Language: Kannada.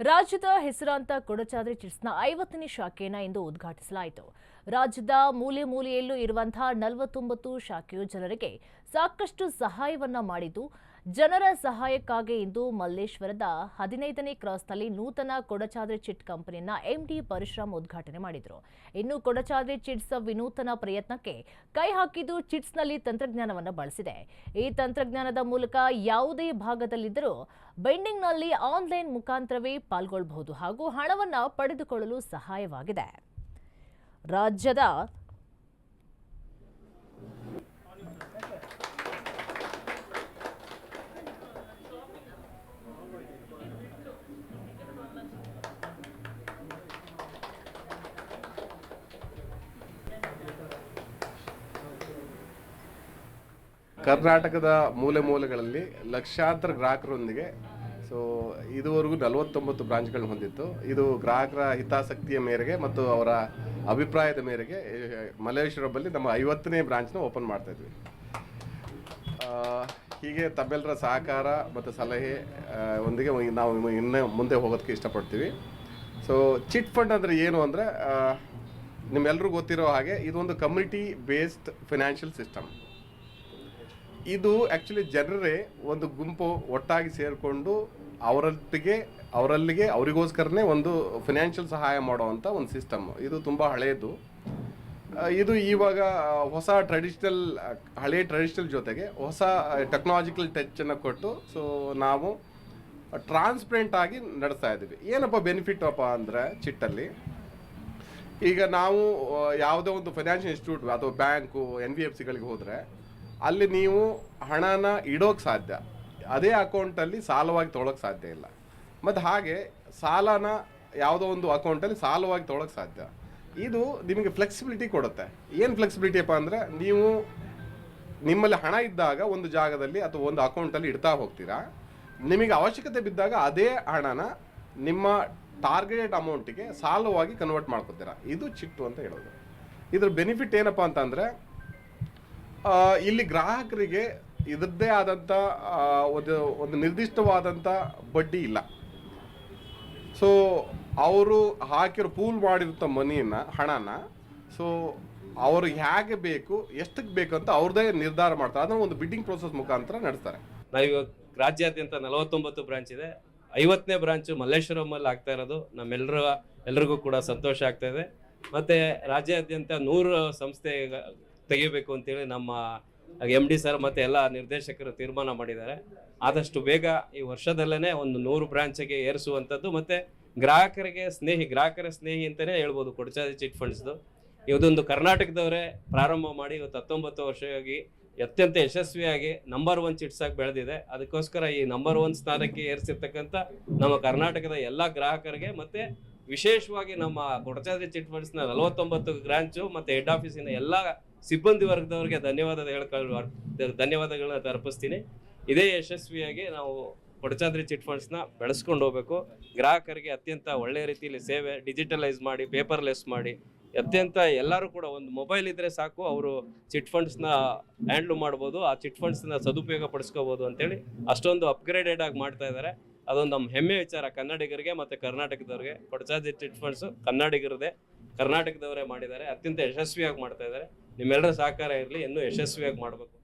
ರಾಜ್ಯದ ಹೆಸರಾಂತ ಕೊಡಚಾದ್ರಿ ಚಿಟ್ಸ್ನ ಐವತ್ತನೇ ಶಾಖೆಯನ್ನು ಇಂದು ಉದ್ಘಾಟಿಸಲಾಯಿತು. ರಾಜ್ಯದ ಮೂಲೆ ಮೂಲೆಯಲ್ಲೂ ಇರುವಂತಹ ನಲವತ್ತೊಂಬತ್ತು ಶಾಖೆಯು ಜನರಿಗೆ ಸಾಕಷ್ಟು ಸಹಾಯವನ್ನ ಮಾಡಿದ್ದು ಜನರ ಸಹಾಯಕ್ಕಾಗಿ ಇಂದು ಮಲ್ಲೇಶ್ವರದ ಹದಿನೈದನೇ ಕ್ರಾಸ್ನಲ್ಲಿ ನೂತನ ಕೊಡಚಾದ್ರಿ ಚಿಟ್ ಕಂಪನಿಯನ್ನ ಎಂಡಿ ಪರಶುರಾಮ್ ಉದ್ಘಾಟನೆ ಮಾಡಿದರು. ಇನ್ನು ಕೊಡಚಾದ್ರಿ ಚಿಟ್ಸ್ ವಿನೂತನ ಪ್ರಯತ್ನಕ್ಕೆ ಕೈ ಹಾಕಿದ್ದು ಚಿಟ್ಸ್ನಲ್ಲಿ ತಂತ್ರಜ್ಞಾನವನ್ನು ಬಳಸಿದೆ. ಈ ತಂತ್ರಜ್ಞಾನದ ಮೂಲಕ ಯಾವುದೇ ಭಾಗದಲ್ಲಿದ್ದರೂ ಬೆಂಡಿಂಗ್ನಲ್ಲಿ ಆನ್ಲೈನ್ ಮುಖಾಂತರವೇ ಪಾಲ್ಗೊಳ್ಳಬಹುದು ಹಾಗೂ ಹಣವನ್ನು ಪಡೆದುಕೊಳ್ಳಲು ಸಹಾಯವಾಗಿದೆ. ರಾಜ್ಯದ ಕರ್ನಾಟಕದ ಮೂಲೆ ಮೂಲೆಗಳಲ್ಲಿ ಲಕ್ಷಾಂತರ ಗ್ರಾಹಕರೊಂದಿಗೆ ಸೊ ಇದುವರೆಗೂ ನಲವತ್ತೊಂಬತ್ತು ಬ್ರಾಂಚ್ಗಳನ್ನ ಹೊಂದಿತ್ತು. ಇದು ಗ್ರಾಹಕರ ಹಿತಾಸಕ್ತಿಯ ಮೇರೆಗೆ ಮತ್ತು ಅವರ ಅಭಿಪ್ರಾಯದ ಮೇರೆಗೆ ಆ, ಮಲ್ಲೇಶ್ವರದಲ್ಲಿ ನಮ್ಮ ಐವತ್ತನೇ ಬ್ರಾಂಚ್ನ ಓಪನ್ ಮಾಡ್ತಾ ಇದ್ವಿ. ಹೀಗೆ ತಮ್ಮೆಲ್ಲರ ಸಹಕಾರ ಮತ್ತು ಸಲಹೆ ಒಂದಿಗೆ ನಾವು ಇನ್ನೂ ಮುಂದೆ ಹೋಗೋದಕ್ಕೆ ಇಷ್ಟಪಡ್ತೀವಿ. ಸೊ ಚಿಟ್ ಫಂಡ್ ಅಂದರೆ ಏನು ಅಂದರೆ ನಿಮ್ಮೆಲ್ಲರಿಗೂ ಗೊತ್ತಿರೋ ಹಾಗೆ ಇದೊಂದು ಕಮ್ಯುನಿಟಿ ಬೇಸ್ಡ್ ಫಿನಾನ್ಷಿಯಲ್ ಸಿಸ್ಟಮ್. ಇದು ಆ್ಯಕ್ಚುಲಿ ಜನರೇ ಒಂದು ಗುಂಪು ಒಟ್ಟಾಗಿ ಸೇರಿಕೊಂಡು ಅವರೊಟ್ಟಿಗೆ, ಅವರಲ್ಲಿಗೆ ಅವರಿಗೋಸ್ಕರನೇ ಒಂದು ಫಿನಾನ್ಷಿಯಲ್ ಸಹಾಯ ಮಾಡುವಂಥ ಒಂದು ಸಿಸ್ಟಮ್ ಇದು ತುಂಬ ಹಳೆಯದು ಇದು ಇವಾಗ ಹೊಸ ಟ್ರೆಡಿಷನಲ್ ಹಳೆ ಟ್ರೆಡಿಷನಲ್ ಜೊತೆಗೆ ಹೊಸ ಟೆಕ್ನಾಲಜಿಕಲ್ ಟಚನ್ನು ಕೊಟ್ಟು ಸೊ ನಾವು ಟ್ರಾನ್ಸ್ಪರೆಂಟ್ ಆಗಿ ನಡೆಸ್ತಾ ಇದ್ದೀವಿ. ಏನಪ್ಪ ಬೆನಿಫಿಟ್ ಅಪ್ಪ ಅಂದರೆ ಚಿಟ್ಟಲ್ಲಿ? ಈಗ ನಾವು ಯಾವುದೇ ಯಾವುದೋ ಒಂದು ಫೈನಾನ್ಷಿಯಲ್ ಇನ್ಸ್ಟಿಟ್ಯೂಟ್ ಅಥವಾ ಬ್ಯಾಂಕು ಎನ್ ಬಿ ಎಫ್ ಸಿಗಳಿಗೆ ಹೋದರೆ ಅಲ್ಲಿ ನೀವು ಹಣನ ಇಡೋಕ್ಕೆ ಸಾಧ್ಯ. ಅದೇ ಅಕೌಂಟಲ್ಲಿ ಸಾಲವಾಗಿ ತೊಗೊಳಕ್ಕೆ ಸಾಧ್ಯ ಇಲ್ಲ. ಮತ್ತು ಹಾಗೆ ಸಾಲನ ಯಾವುದೋ ಒಂದು ಅಕೌಂಟಲ್ಲಿ ಸಾಲವಾಗಿ ತೊಗೊಳಕ್ಕೆ ಸಾಧ್ಯ. ಇದು ನಿಮಗೆ ಫ್ಲೆಕ್ಸಿಬಿಲಿಟಿ ಕೊಡುತ್ತೆ. ಏನು ಫ್ಲೆಕ್ಸಿಬಿಲಿಟಿ ಅಪ್ಪ ಅಂದರೆ ನೀವು ನಿಮ್ಮಲ್ಲಿ ಹಣ ಇದ್ದಾಗ ಒಂದು ಜಾಗದಲ್ಲಿ ಅಥವಾ ಒಂದು ಅಕೌಂಟಲ್ಲಿ ಇಡ್ತಾ ಹೋಗ್ತೀರಾ. ನಿಮಗೆ ಅವಶ್ಯಕತೆ ಬಿದ್ದಾಗ ಅದೇ ಹಣನ ನಿಮ್ಮ ಟಾರ್ಗೆಟೆಡ್ ಅಮೌಂಟಿಗೆ ಸಾಲವಾಗಿ ಕನ್ವರ್ಟ್ ಮಾಡ್ಕೊತೀರಾ. ಇದು ಚಿಟ್ಟು ಅಂತ ಹೇಳೋದು. ಇದ್ರ ಬೆನಿಫಿಟ್ ಏನಪ್ಪ ಅಂತಂದರೆ ಇಲ್ಲಿ ಗ್ರಾಹಕರಿಗೆ ಇದರದ್ದೇ ಆದಂಥ ಒಂದು ಒಂದು ನಿರ್ದಿಷ್ಟವಾದಂಥ ಬಡ್ಡಿ ಇಲ್ಲ. ಸೊ ಅವರು ಹಾಕಿರೋ ಪೂಲ್ ಮಾಡಿರುತ್ತ ಮನಿಯನ್ನ ಹಣನ ಸೊ ಅವರು ಹೇಗೆ ಬೇಕು ಎಷ್ಟಕ್ಕೆ ಬೇಕು ಅಂತ ಅವ್ರದ್ದೇ ನಿರ್ಧಾರ ಮಾಡ್ತಾರೆ. ಅದನ್ನ ಒಂದು ಬಿಡ್ಡಿಂಗ್ ಪ್ರೋಸೆಸ್ ಮುಖಾಂತರ ನಡೆಸ್ತಾರೆ. ನಾವಿವಾಗ ರಾಜ್ಯಾದ್ಯಂತ ನಲವತ್ತೊಂಬತ್ತು ಬ್ರಾಂಚ್ ಇದೆ. ಐವತ್ತನೇ ಬ್ರಾಂಚ್ ಮಲ್ಲೇಶ್ವರಮಲ್ಲಿ ಆಗ್ತಾ ಇರೋದು. ನಮ್ಮೆಲ್ಲರ ಎಲ್ರಿಗೂ ಕೂಡ ಸಂತೋಷ ಆಗ್ತಾ ಇದೆ. ಮತ್ತೆ ರಾಜ್ಯಾದ್ಯಂತ ನೂರು ಸಂಸ್ಥೆ ತೆಗಿಬೇಕು ಅಂತೇಳಿ ನಮ್ಮ ಎಂ ಡಿ ಸರ್ ಮತ್ತೆ ಎಲ್ಲ ನಿರ್ದೇಶಕರು ತೀರ್ಮಾನ ಮಾಡಿದ್ದಾರೆ. ಆದಷ್ಟು ಬೇಗ ಈ ವರ್ಷದಲ್ಲೇ ಒಂದು ನೂರು ಬ್ರಾಂಚಿಗೆ ಏರಿಸುವಂಥದ್ದು ಮತ್ತೆ ಗ್ರಾಹಕರಿಗೆ ಸ್ನೇಹಿ, ಗ್ರಾಹಕರ ಸ್ನೇಹಿ ಅಂತಲೇ ಹೇಳ್ಬೋದು ಕೊಡಚಾದಿ ಚಿಟ್ ಫಂಡ್ಸ್ದು ಇದೊಂದು ಕರ್ನಾಟಕದವರೇ ಪ್ರಾರಂಭ ಮಾಡಿ ಇವತ್ತು ಹತ್ತೊಂಬತ್ತು ವರ್ಷವಾಗಿ ಅತ್ಯಂತ ಯಶಸ್ವಿಯಾಗಿ ನಂಬರ್ ಒನ್ ಚಿಟ್ಸ್ ಆಗಿ ಬೆಳೆದಿದೆ. ಅದಕ್ಕೋಸ್ಕರ ಈ ನಂಬರ್ ಒನ್ ಸ್ಥಾನಕ್ಕೆ ಏರಿಸಿರ್ತಕ್ಕಂಥ ನಮ್ಮ ಕರ್ನಾಟಕದ ಎಲ್ಲ ಗ್ರಾಹಕರಿಗೆ ಮತ್ತು ವಿಶೇಷವಾಗಿ ನಮ್ಮ ಕೊಡಚಾದ್ರಿ ಚಿಟ್ ಫಂಡ್ಸ್ನ ನಲವತ್ತೊಂಬತ್ತು ಗ್ರಾಂಚು ಮತ್ತು ಹೆಡ್ ಆಫೀಸಿನ ಎಲ್ಲ ಸಿಬ್ಬಂದಿ ವರ್ಗದವರಿಗೆ ಧನ್ಯವಾದ ಹೇಳ್ಕೊಳ್ಳುವ ಧನ್ಯವಾದಗಳನ್ನ ತರ್ಪಿಸ್ತೀನಿ ಇದೇ ಯಶಸ್ವಿಯಾಗಿ ನಾವು ಕೊಡಚಾದ್ರಿ ಚಿಟ್ ಫಂಡ್ಸ್ನ ಬೆಳೆಸ್ಕೊಂಡು ಹೋಗಬೇಕು. ಗ್ರಾಹಕರಿಗೆ ಅತ್ಯಂತ ಒಳ್ಳೆಯ ರೀತಿಯಲ್ಲಿ ಸೇವೆ ಡಿಜಿಟಲೈಸ್ ಮಾಡಿ, ಪೇಪರ್ಲೆಸ್ ಮಾಡಿ, ಅತ್ಯಂತ ಎಲ್ಲರೂ ಕೂಡ ಒಂದು ಮೊಬೈಲ್ ಇದ್ದರೆ ಸಾಕು, ಅವರು ಚಿಟ್ ಫಂಡ್ಸ್ನ ಹ್ಯಾಂಡ್ಲ್ ಮಾಡ್ಬೋದು, ಆ ಚಿಟ್ ಫಂಡ್ಸ್ನ ಸದುಪಯೋಗ ಪಡಿಸ್ಕೋಬೋದು ಅಂತೇಳಿ ಅಷ್ಟೊಂದು ಅಪ್ಗ್ರೇಡೆಡ್ ಆಗಿ ಮಾಡ್ತಾ ಇದ್ದಾರೆ. ಅದೊಂದು ನಮ್ಮ ಹೆಮ್ಮೆ ವಿಚಾರ, ಕನ್ನಡಿಗರಿಗೆ ಮತ್ತು ಕರ್ನಾಟಕದವ್ರಿಗೆ. ಕೊಡಚಾದ್ರಿ ಚಿಟ್ ಫಂಡ್ಸ್ ಕನ್ನಡಿಗರದೇ, ಕರ್ನಾಟಕದವರೇ ಮಾಡಿದ್ದಾರೆ, ಅತ್ಯಂತ ಯಶಸ್ವಿಯಾಗಿ ಮಾಡ್ತಾ ಇದ್ದಾರೆ. ನಿಮ್ಮೆಲ್ಲರ ಸಹಕಾರ ಇರಲಿ ಇನ್ನೂ ಯಶಸ್ವಿಯಾಗಿ ಮಾಡಬೇಕು.